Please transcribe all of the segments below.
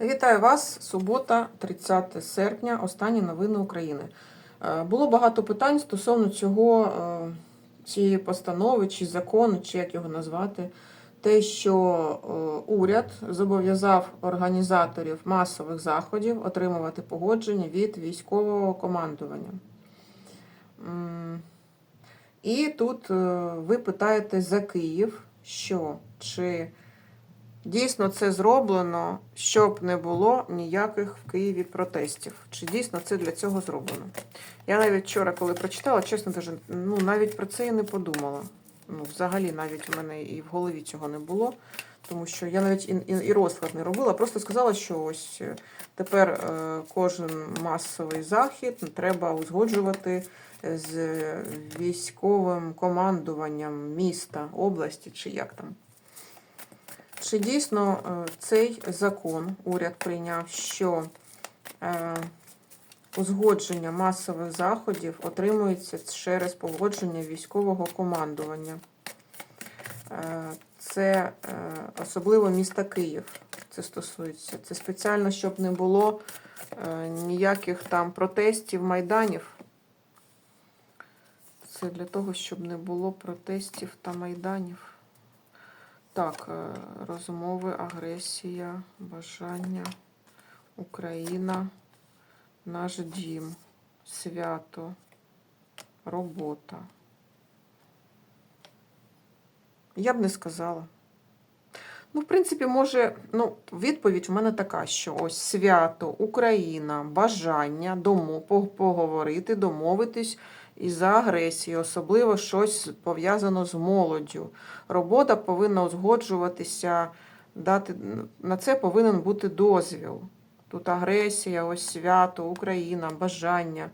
Вітаю вас! Субота, 30 серпня. Останні новини України. Е, Було багато питань стосовно цього е, цієї постанови, чи закону, чи як його назвати. Те, що е, уряд зобов'язав організаторів масових заходів отримувати погодження від військового командування. І тут ви питаєте за Київ, що чи Дійсно, це зроблено, щоб не було ніяких в Києві протестів. Чи дійсно це для цього зроблено? Я навіть вчора, коли прочитала, чесно кажу, ну навіть про це і не подумала. Ну, взагалі, навіть у мене і в голові цього не було, тому що я навіть і, і, і розклад не робила. Просто сказала, що ось е, тепер е, кожен масовий захід треба узгоджувати з військовим командуванням міста, області чи як там. Чи дійсно е, цей закон уряд прийняв, що е, узгодження масових заходів отримується через погодження військового командування? Е, Це особливо міста Київ. Це стосується. Це спеціально, щоб не було ніяких там протестів, майданів. Це для того, щоб не було протестів та майданів. Так, е, розмови, агресія, бажання, Україна, наш дім, свято, робота. Я б не сказала. Ну, в принципі, може, ну, відповідь у мене така, що ось свято, Україна, бажання дому, поговорити, домовитись і за агресії, особливо щось пов'язано з молоддю. Робота повинна узгоджуватися, дати на це повинен бути дозвіл. Тут агресія, ось свято, Україна, бажання.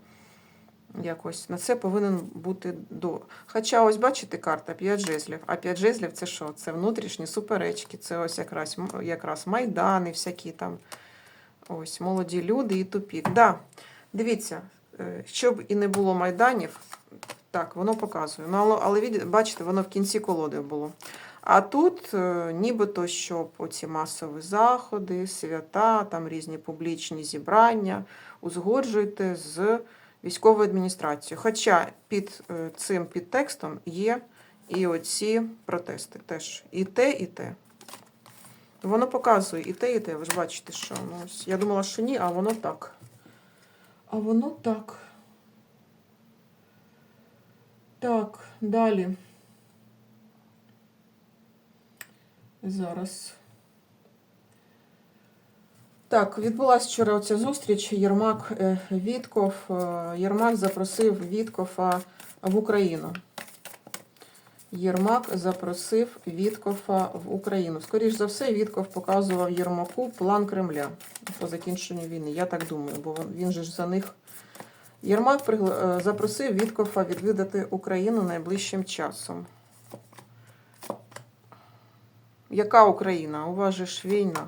Якось на це повинен бути до. Хоча, ось бачите, карта 5 жезлів. А 5 жезлів це що? Це внутрішні суперечки, це ось якраз, якраз майдани, всякі там. Ось молоді люди і тупік. Да, дивіться, щоб і не було майданів, так, воно показує. Ну, але, бачите, воно в кінці колоди було. А тут е, нібито, щоб оці масові заходи, свята, там різні публічні зібрання узгоджуйте з військовою адміністрацією. Хоча під е, цим підтекстом є і оці протести теж. І те, і те. Воно показує і те, і те. Ви ж бачите, що ну, я думала, що ні, а воно так. А воно так. Так, далі. Зараз. Так, відбулася вчора оця зустріч. Єрмак е, Вітков. Е, Єрмак запросив Віткова в Україну. Єрмак запросив Віткофа в Україну. Скоріш за все, Вітков показував Єрмаку план Кремля по закінченню війни. Я так думаю, бо він- він же ж за них. Єрмак е, запросив Віткофа відвідати Україну найближчим часом. Яка Україна? У вас же ж війна.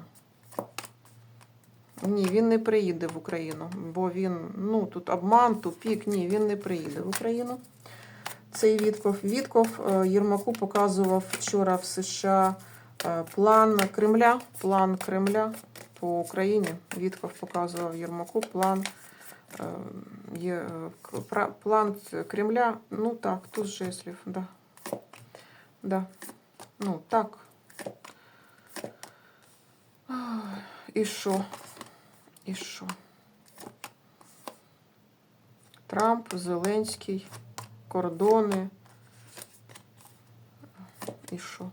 Ні, він не приїде в Україну, бо він, ну, тут обман, тупік, ні, він не приїде в Україну. Цей Вітков. Вітков е, Єрмаку показував вчора в США е, план Кремля. План Кремля по Україні. Вітков показував Єрмаку план. е, Є, план Кремля. Ну так, тут жеслів, да. Да. Ну, так. І що? І що? Трамп, Зеленський, кордони. І що?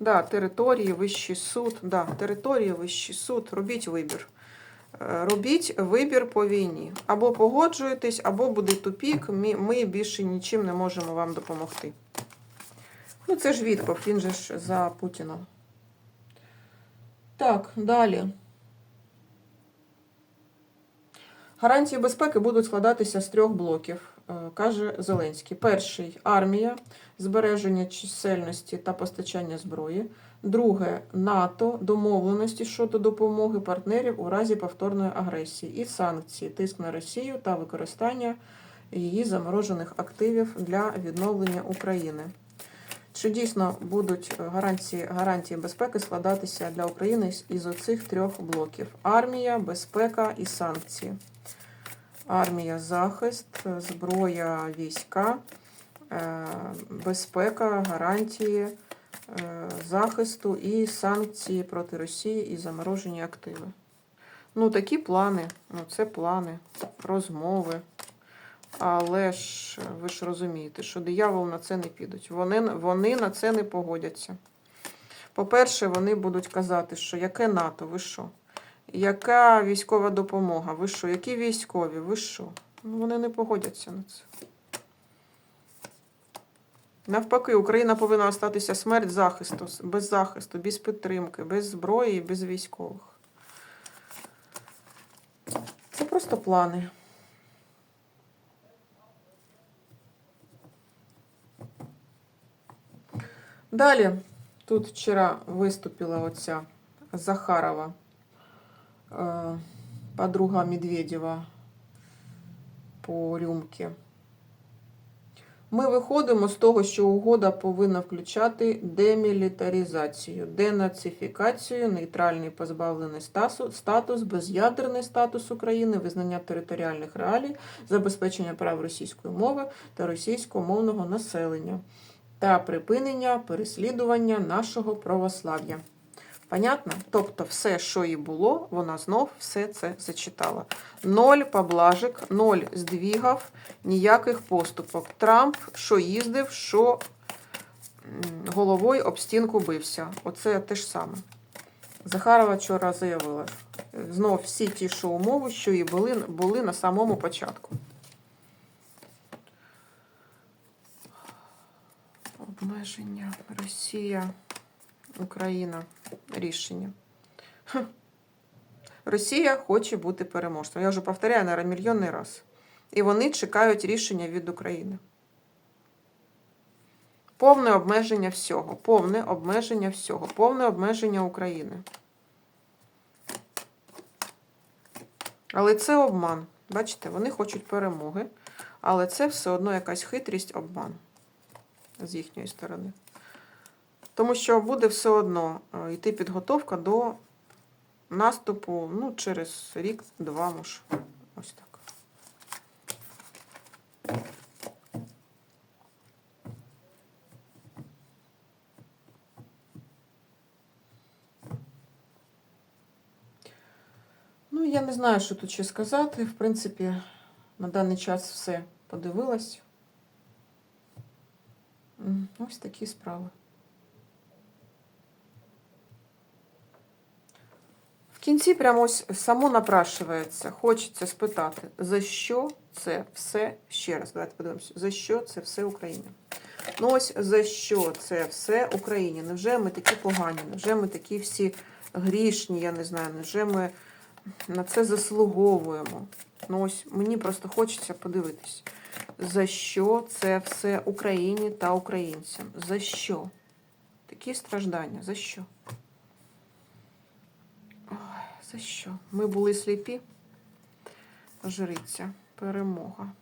Да, території, вищий суд. Да, території, вищий суд. Робіть вибір. Е, Робіть вибір по війні. Або погоджуєтесь, або буде тупік. Ми, більше нічим не можемо вам допомогти. Ну, це ж Вітков, він же ж за Путіна. Так, далі. Гарантії безпеки будуть складатися з трьох блоків, каже Зеленський. Перший армія, збереження чисельності та постачання зброї. Друге НАТО, домовленості щодо допомоги партнерів у разі повторної агресії і санкції, тиск на Росію та використання її заморожених активів для відновлення України. що дійсно будуть е, гарантії, гарантії безпеки складатися для України із оцих трьох блоків: армія, безпека і санкції. Армія, захист, зброя, війська, е, безпека, гарантії е, захисту і санкції проти Росії і заморожені активи. Ну, такі плани, ну, це плани, розмови. Але ж ви ж розумієте, що диявол на це не підуть. Вони, вони на це не погодяться. По-перше, вони будуть казати, що яке НАТО, ви що? Яка військова допомога? Ви що? Які військові? Ви що? Ну, вони не погодяться на це. Навпаки, Україна повинна остатися смерть захисту, без захисту, без підтримки, без зброї і без військових. Це просто плани. Далі, тут вчора виступила оця Захарова, подруга Медведєва по рюмки. Ми виходимо з того, що угода повинна включати демілітаризацію, денацифікацію, нейтральний позбавлений статус, без'ядерний статус України, визнання територіальних реалій, забезпечення прав російської мови та російськомовного населення та припинення переслідування нашого православ'я. Понятно? Тобто, все, що і було, вона знов все це зачитала. Ноль поблажок, ноль здвігав, ніяких поступок. Трамп, що їздив, що головою об стінку бився. Оце те ж саме. Захарова вчора заявила. Знов всі ті, що умови, що і були, були на самому початку. Обмеження Росія, Україна. Рішення. Росія хоче бути переможцем. Я вже повторяю, наверное, мільйонний раз. І вони чекають рішення від України. Повне обмеження всього. Повне обмеження всього. Повне обмеження України. Але це обман. Бачите, вони хочуть перемоги, але це все одно якась хитрість, обман з їхньої сторони. Тому що буде все одно е, йти підготовка до наступу ну, через рік-два, може. Ось так. Ну, я не знаю, що тут ще сказати. В принципі, на даний час все подивилась. Ось такі справи. Кінці прямо ось само напрашується, хочеться спитати, за що це все ще раз. Давайте подивимося, за що це все Україні. Ну ось за що це все Україні? Невже ми такі погані? Невже ми такі всі грішні? Я не знаю, невже ми на це заслуговуємо? Ну ось мені просто хочеться подивитись, за що це все Україні та українцям? За що? Такі страждання, за що? За що? Ми були сліпі. Жриця, перемога.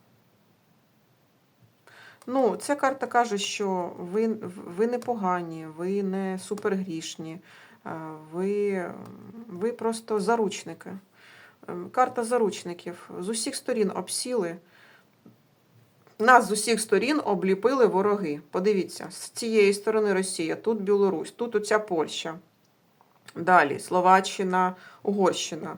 Ну, ця карта каже, що ви, ви не погані, ви не супергрішні, е, ви, ви просто заручники. Ем, Карта заручників. З усіх сторін обсіли. Нас з усіх сторін обліпили вороги. Подивіться, з цієї сторони Росія, тут Білорусь, тут оця Польща. Далі Словаччина, Угорщина.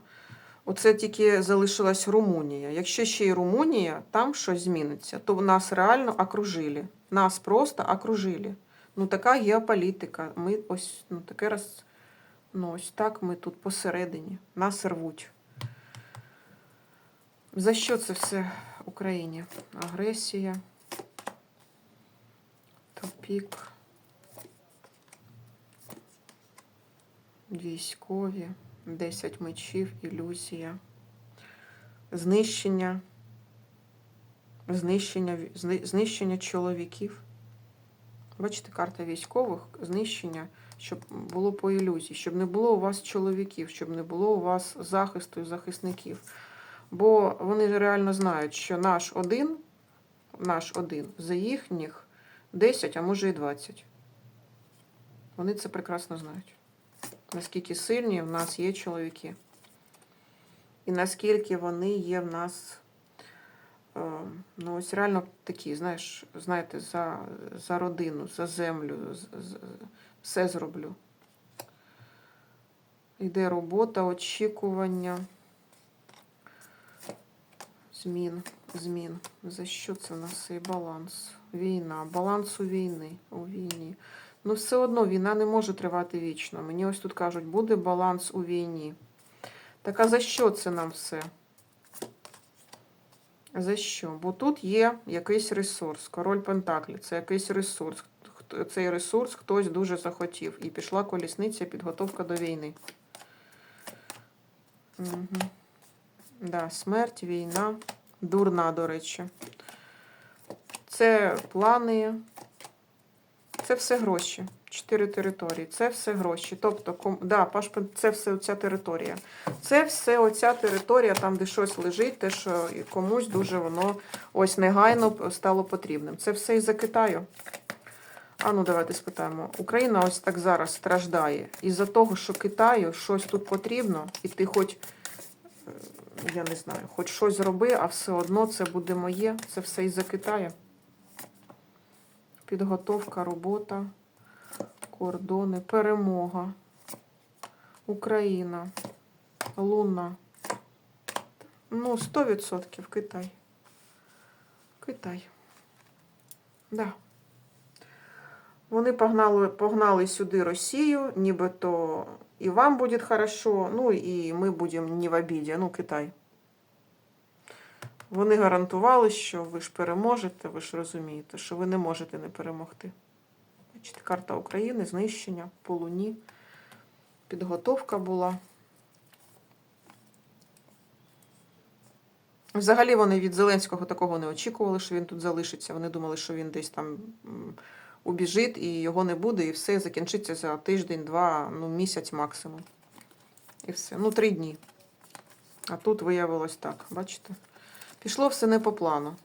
Оце тільки залишилась Румунія. Якщо ще й Румунія, там щось зміниться, то в нас реально окружили. Нас просто окружили. Ну, така геополітика. Ми ось ну, таке раз. Ну, ось так ми тут посередині. Нас рвуть. За що це все Україні? Агресія, тупік, військові, 10 мечів, ілюзія, знищення, знищення, знищення чоловіків. Бачите, карта військових, знищення, щоб було по ілюзії, щоб не було у вас чоловіків, щоб не було у вас захисту і захисників. Бо вони реально знають, що наш один, наш один за їхніх 10, а може і 20. Вони це прекрасно знають. Наскільки сильні в нас є чоловіки. І наскільки вони є в нас, е, ну ось реально такі, знаєш, знаєте, за, за родину, за землю, з- з- все зроблю. Йде робота, очікування. Змін, змін. За що це в нас цей баланс? Війна, баланс у війни, у війні. Ну, все одно війна не може тривати вічно. Мені ось тут кажуть, буде баланс у війні. Так а за що це нам все? За що? Бо тут є якийсь ресурс. Король Пентаклі це якийсь ресурс. Цей ресурс хтось дуже захотів. І пішла колісниця, підготовка до війни. Угу. Да, смерть, війна. Дурна, до речі. Це плани. Це все гроші. Чотири території. Це все гроші. Тобто, ком... да, пашпорт, це все оця територія. Це все оця територія, там, де щось лежить, те, що комусь дуже воно ось негайно стало потрібним. Це все із-за Китаю. А ну давайте спитаємо. Україна ось так зараз страждає. Із-за того, що Китаю щось тут потрібно, і ти хоч, е, я не знаю, хоч щось зроби, а все одно це буде моє. Це все із-за Китаю. Підготовка, робота, кордони, перемога, Україна, Луна. Ну, 100% Китай. Китай. Да. Вони погнали, погнали сюди Росію, нібито і вам буде хорошо, ну і ми будемо не в обіді, ну, Китай. Вони гарантували, що ви ж переможете, ви ж розумієте, що ви не можете не перемогти. Бачите, карта України, знищення по луні. Підготовка була. Взагалі вони від Зеленського такого не очікували, що він тут залишиться. Вони думали, що він десь там убіжить і його не буде, і все закінчиться за тиждень, два, ну, місяць максимум. І все. Ну, три дні. А тут виявилось так, бачите? Пішло все не по плану.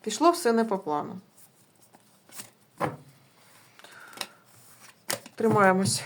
Пішло все не по плану. Тримаємось.